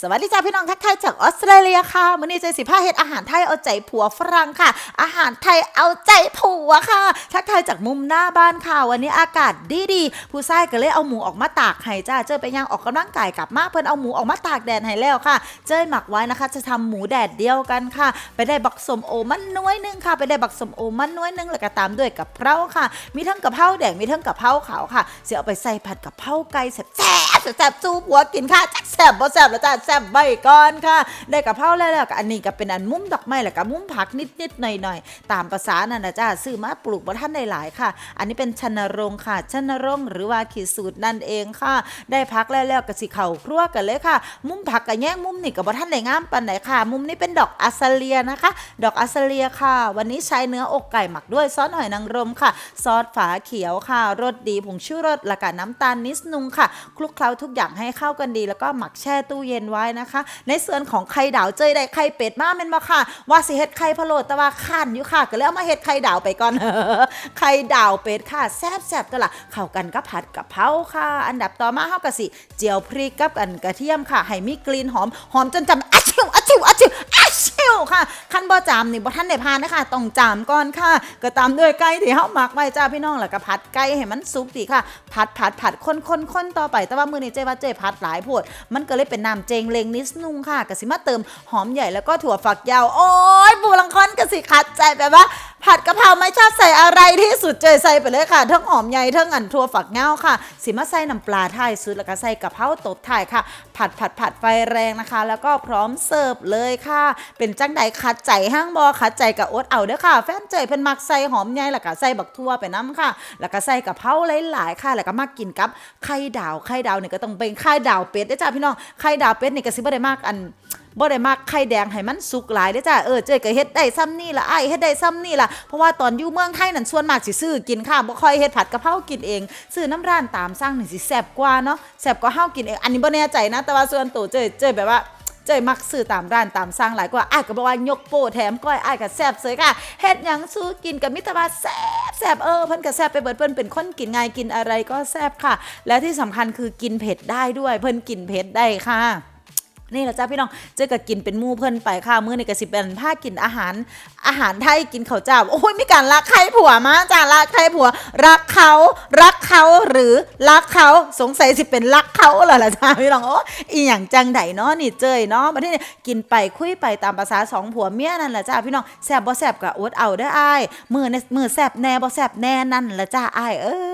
สวัสดีจ้าพี่น้องทักทายจากออสเตรเลียค่ะมื้อนี้เจสิผ้าเฮ็ดอาหารไทยเอาใจผัวฝรั่งค่ะ อาหารไทยเอาใจผัวค่ะ ทักทายจากมุมหน้าบ้านค่ะ วันนี้อากาศดีดีผู้ชายก็เลยเอาหมูออกมาตากให้จ้าเจอไปย่างออกกำลังกายกลับมาเพิ่นเอาหมูออกมาตากแดดให้แล้วค่ะ เจ้ยหมักไว้นะคะ จะทำหมูแดดเดียวกันค่ะ ไปได้บักสมโอมันน้อยหนึงค่ะ ไปได้บักสมโอมันน้อยหนึงแล้วก็ตามด้วยกับเพราค่ะ มีทั้งกะเพราแดงมีทั้งกะเพราขาวค่ะเสียเอาไปใส่ผัดกะเพราไก่แซ่บแซ่บจูบหัวกินค่ะจักแซ่บบ่แซ่บแล้วจ้าแซ่บใบก่อนค่ะ ได้กะเพราแล้วแล้วก็อันนี้ก็เป็นอันมุ้มดอกไม้แล้วก็มุ้มผักนิดๆหน่อยๆตามภาษานั่นนะจ้าซื้อมาปลูกบ่ท่านได้หลายค่ะ อันนี้เป็นชนรงค่ะชนรงหรือว่าขีดสูตรนั่นเองค่ะ ได้พักแล้วแล้วก็สิเข้าครัวกันเลยค่ะ มุ้มผักกับแย่งมุ้มนี่ก็บ่ท่านได้งามปานไหนค่ะ มุมนี้เป็นดอกอัสเลียนะคะ ดอกอัสเลียค่ะ วันนี้ใช้เนื้ออกไก่หมักด้วยซอสหอยนางรมค่ะ ซอสฝาเขียวค่ะรสดีผงชูรสและก็น้ำตาลนิดนึงค่ะคลุกเคล้าทุกอย่างให้เข้ากันดี แล้วก็หมักแช่ตู้เย็นไว้นะคะ ในส่วนของไข่ดาวเจยได้ไข่เป็ดมาแม่นบ่ค่ะ ว่าสิเฮ็ดไข่พะโล้แต่ว่าขันอยู่ค่ะ ก็เลยเอามาเฮ็ดไข่ดาวไปก่อนไข่ดาวเป็ดค่ะแซ่บๆตัวละเข้ากันกับผัดกะเพราค่ะ อันดับต่อมาเฮากะสิเจียวพริกกับอันกระเทียมค่ะ ให้มีกลิ่นหอมหอมจนจำอาชิวอาชิวอาชิวอะชิ วค่ะคันบ่จามนี่บ่ท่านได้พานนะคะต้องจามก่อนค่ะ ก็ตามด้วยไก่ที่เฮาหมักไว้จ้าพี่น้องแล้วก็ผัดไก่ให้มันสุกดีค่ะ ผัดผัดผัดคนคนคนต่อไป แต่ว่ามื้อนี้เจ๊ว่าเจ๊ผัดหลายโพดมันก็เลยเป็นน้ำเจงเลงนิดนึงค่ะก็สิมาเติมหอมใหญ่แล้วก็ถั่วฝักยาว โอ้ยบูรังคอนก็สิคัดใจแบบว่า ผัดกะเพราไม่ชอบใส่อะไรที่สุดเจยใส่ไปเลยค่ะ ทั้งหอมใหญ่ทั้งอันถั่วฝักยาค่ะ สิมาใส่น้ำปลาท้ายสุดแล้วก็ใส่กะเพราตบท้ายค่ะ ผัดผัดผัดไฟแรงนะคะ แล้วก็พร้อมเสิร์ฟเลยค่ะ เป็นจังใดขัดใจห้างบอขัดใจกับอดเอาเด้อค่ะ แฟนเจยเพิ่นมักใส่หอมใหญ่แล้วก็ใส่บักทั่วไปน้ำค่ะ แล้วก็ใส่กะเพราหลายๆค่ะ แล้วก็มากินกับไข่ดาวไข่ดาวเนี่ยก็ต้องเป็นไข่ดาวเป็ดเด้อจ้าพี่น้องไข่ดาวเป็ดเนี่ยก็สิบ่ได้มากอัน บ่ได้มักไข่แดงให้มันสุกหลายเด้จ้าเออเจ้ยก็เฮ็ดได้ซ้ำนี่ล่ะอ้เฮ็ดได้ซ้ำนี่ล่ะเพราะว่าตอนอยู่เมืองไทยนั่นส่วนมากสิซื้อกินค่ะบ่ค่อยเฮ็ดผัดกะเพรากินเองซื้อน้ำร้านตามสั่งนี่สิแซ่บกว่าเนาะแซ่บกว่าเฮากินเองอันนี้บ่แน่ใจนะ แต่ว่าส่วนตัวเจ้ยเจ้ยแบบว่าเจ้ยมักซื้อตามร้านตามสั่งหลายกว่าอ้ายก็บอกว่ายกโปแถมก้อยอ้ายก็แซ่บเสยค่ะเฮ็ดหยังสู้กินกับมิตรบาแซ่บแซ่บเออเพิ่นก็แซ่บไปเบิดเพิ่นเป็นคนกินง่ายกินอะไรก็แซ่บค่ะ และที่สำคัญคือกินเผ็ดได้ด้วยเพิ่นกินเผ็ดได้ค่ะ นี่แหละจ้าพี่น้องเจ๊ก็กินเป็นมู่เพิ่นไปค่ะมื้อนี้ก็สิเป็นผ้ากินอาหาร อาหารไทยกินข้าวเจ้าโอ้ยมีการรักใครผัวมาจ้ารักใครผัว รักเขารักเขาหรือรักเขาสงสัยสิเป็นรักเขาเหรอล่ะจ้าพี่น้องโอ้อีหยังจังไดเนาะนี่เจยเนาะมาที่นี่กินไปคุยไปตามภาษาสองผัวเมียนั่นแหละจ้าพี่น้องแซบบ่แซบก็อดเอาได้ออ้ายมือเนี่ยมือแซบแน่บ่แซบแน่นั่นแหละจ้าอ้ายเอ้ย